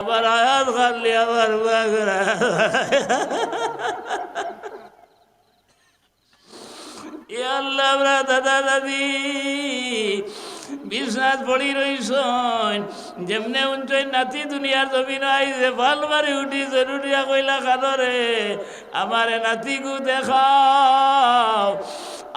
আবার আয়াত খালি আবার আল্লাহ আমরা দাদা দাদি, বিশ্বনাথ পড়ি রইছন। যেমনে উঞ্চই নাতি দুনিয়ার জমি নাই যে ভালো মারি উঠি জরুরিয়া কইলা, কানরে, আমারে নাতি গু দেখাও।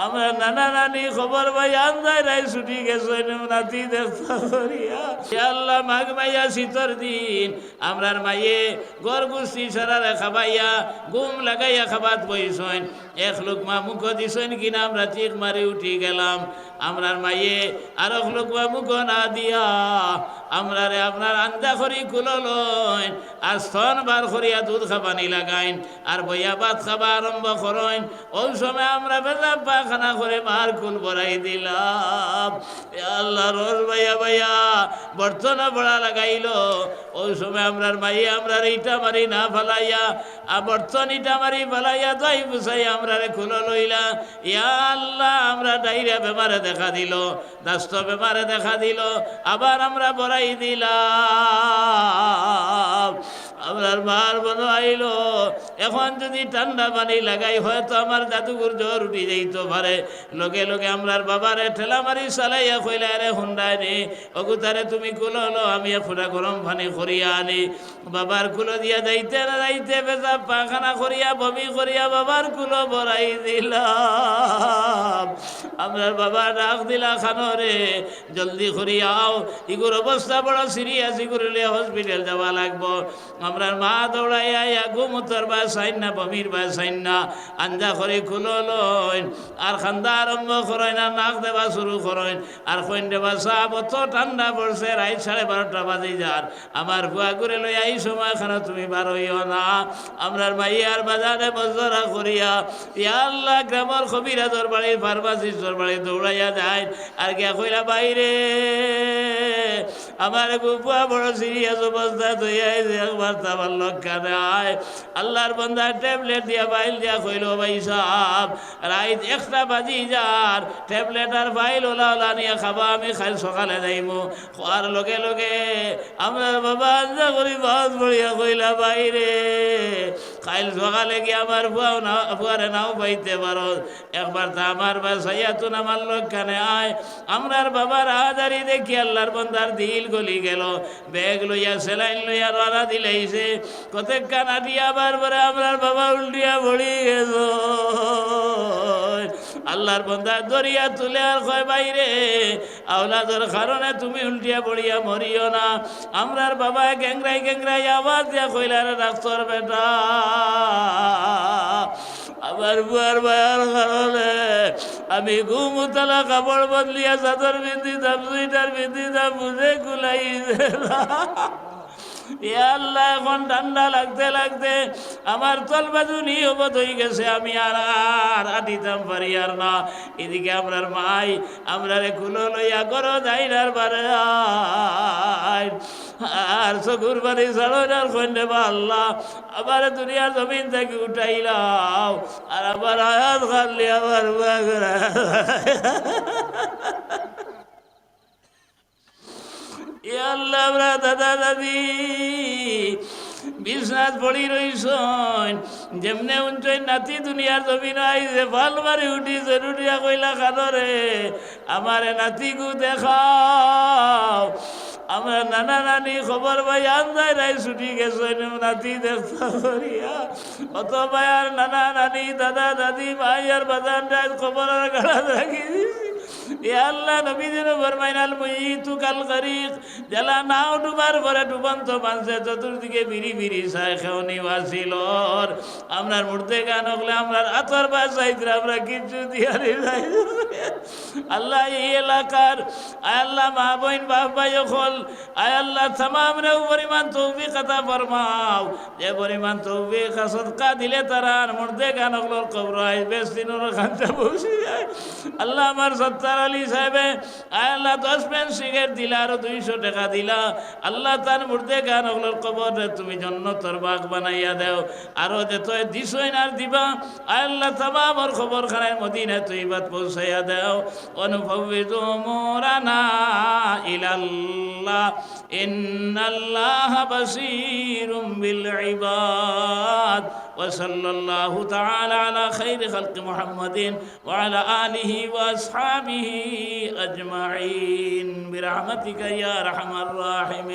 আমরা নানা নানি খবর ভাই আন্দাই রাই ছুটি গেছে নাতি দেখতে করিয়া। আল্লাহ, মাঘ মাইয়া শীতর দিন, আমরার মাইয়ে গর গুস্তি সারারে খাবাইয়া গুম লাগাইয়া খাবাত বইছেন এক লোক মা মুখ দিছেন কিনা, আমরা চিক মারি উঠি গেলাম। আমরার মাইয়ে আর এক লোক মা মুখ না দিয়া আমরারে আপনার আন্দা করি কুলো লইন, আর স্তন বার করিয়া দুধ খাবানি লাগাইন, আর বইয়া ভাত খাবা আরম্ভ করেন। ওই সময় আমরা বেজা পাখানা করে মার কুল বড়াই দিলাম। আল্লাহ রোজ ভাইয়া ভাইয়া, বর্তনা বড়া লাগাইল। ওই সময় আমরার মাইয়ে আমরার ইটা মারি না ফালাইয়া, আর বর্তন ইটা মারি ফালাইয়া দই বুঝাই আমরারে খুলো লইলা। ইয়া আল্লাহ, আমরা ডাইরিয়া বেমারে দেখা দিল দাস্ত ব্যাপারে দেখা দিল আবার আমরা বড়াই দিলাম। আমরার মার বন্ধ আইল এখন যদি ঠান্ডা পানি লাগাই, হয়তো আমার জাদুঘর জ্বর উঠি যাইতে পারে। লগে লগে আমরার বাবারে ঠেলা মারি চালাইয়া কইলা রে হুন্ডায় রে অগুতারে তুমি কুলো লো, আমি ফুটা গরম পানি করিয়া আনি। বাবার কুলো দিয়া যাইতে না যাইতে বেজা পাখানা করিয়া, বমি করিয়া বাবার কুলো বড়াই দিলাম। আমরার বাবা ডাক দিলা খানরে জলদি করিয়াও ইগুর অবস্থা বড় সিরিয়াস, ইগুর হসপিটাল যাওয়া লাগবো। আমরার মা দৌড়াইয়া ইয়া গুমতর বা সাইন না, বমির বা সাইন না, আঞ্জা করে খুলো আর খান্দা আরম্ভ করেন, আর নাক দেওয়া শুরু করেন। আর কইন দেবা সাপ অত ঠান্ডা পড়ছে, রাত সাড়ে বারোটা বাজে যার। আমার বুয়া করে লই এই সময় খানা তুমি বার হইও না। আমরার মাইয়ার বাজারে বজরা করিয়া ইয়া আল্লাহ, গ্রামের কবিরা দরবাড়ির ফার্মাসিস্ট দরবাড়ি দৌড়াইয়া যায় আর গিয়া কইলা বাইরে আমার বুয়া বড় সিরিয়াস অবস্থা দইয়াই যে একবার তাবার লক্ষানে আয়। আল্লাহর বন্ধা ট্যাবলেট দিয়া বাইল দিয়া কইল ভাই সাহ রাইত একটা বাজি যার, ট্যাবলেট আর ফাইল ওলা ওলা নিয়ে খাবা, আমি খাই সকালে যাইমু। খোয়ার লগে লগে, আমার বাবা আঞ্জা করি বাস বড়িয়া কইলা বাইরে। খাইল সকালে গিয়ে আমার ফুয়াও না ফুয়ারে নাও পাইতে পারো। একবার তা আমার বাসাইয়া তুন আমার লক্ষণে আয়। আমরার বাবার আদারি দেখি আল্লাহর বন্দার দিল গলি গেল। ব্যাগ লইয়া, সেলাইন লইয়া রানা দিলাইছে কতক কানা দিয়া পরে আমরার বাবা উল্টিয়া ভরি গেছ। আল্লাহর বন্ধা দরিয়া তুলে আর কয়, বাইরে, আওলাদর কারণে তুমি উল্টিয়া পড়িয়া মরিও না। আমরার বাবা গ্যাংরাই গ্যাংরাই আওয়াজ দিয়া কইলার ডাক্তার বেটা, আমার বুয়ার বায়ার কারণে আমি ঘুমুতলা কাপড় বদলিয়া চাদর বিন্দিতাম সুইটার বিন্দিতাম বুঝে গুলাই আল্লাহ, এখন ঠান্ডা লাগতে লাগতে আমার তল বাজু নিয়মত হয়ে গেছে, আমি আর আর আটিতাম পারি আর না। এদিকে আমরার মাই, আমরারে কুলো লইয়া করো যাইনার বারে। আর চকুর বাড়ি ছাড়ার কন্যা বা আল্লাহ আবার দুনিয়ার জমিন থেকে উঠাইলাম আর আবার আয়াত খালি আবার আল্লাহ আমরা দাদা দাদি। বিশ্বনাথ পড়ি রইছন যেমনে উঞ্চই নাতি দুনিয়ার জমি নাই যে ভালো মারি উঠি জরুরিয়া কইলা কানরে আমারে নাতি গু দেখাও। আমরা নানা নানি খবর ভাই আন্দাই রাই ছুটি গেছে নাতি দেখতে করিয়া অত ভাইয়ার নানা নানি, দাদা দাদি, ভাই আর বাজার খবর আর গাড়া রাখি দিছি। আল্লাহ নবী যেন ফরমাইনাল মুই তু কাল করিক জেলা নাও ডুবার পরে ডুবন্ত মানছে চতুর্দিকে বিড়ি বিড়ি চাই খেউনি গান হলে আতর আমরা যাই আল্লাহ এই এলাকার, আয় আল্লাহ মা বোন, বাপ ভাই হল আয় আল্লাহ তামাম রে পরিমাণ তৌবি কথা ফরমাও। যে পরিমাণ তৌবি সদকা দিলে তারা মূর্তে গান হল কবর আই বেশ দিনের খানতে বসে আল্লাহ আমার সদ আত্মার আলী সাহেবে আল্লাহ দশ পেন সিগারেট দিলা আরও দুইশো টাকা দিলা। আল্লাহ তার মুর্দে গান ওগুলোর কবরে তুমি জন্নতর বাগ বানাইয়া দেও। আরও যে তো দিছই না দিবা আল্লাহ তামামর খবর খানায় মদিনা তুই বাদ পৌঁছাইয়া দেও। অনুভবিত মোরানা ইলাল্লাহ, ইন্নাল্লাহ বাসীরুম বিল ইবাদ। وصلى الله تعالى على خير خلق محمد وعلى آله وأصحابه أجمعين برحمتك يا أرحم الراحمين.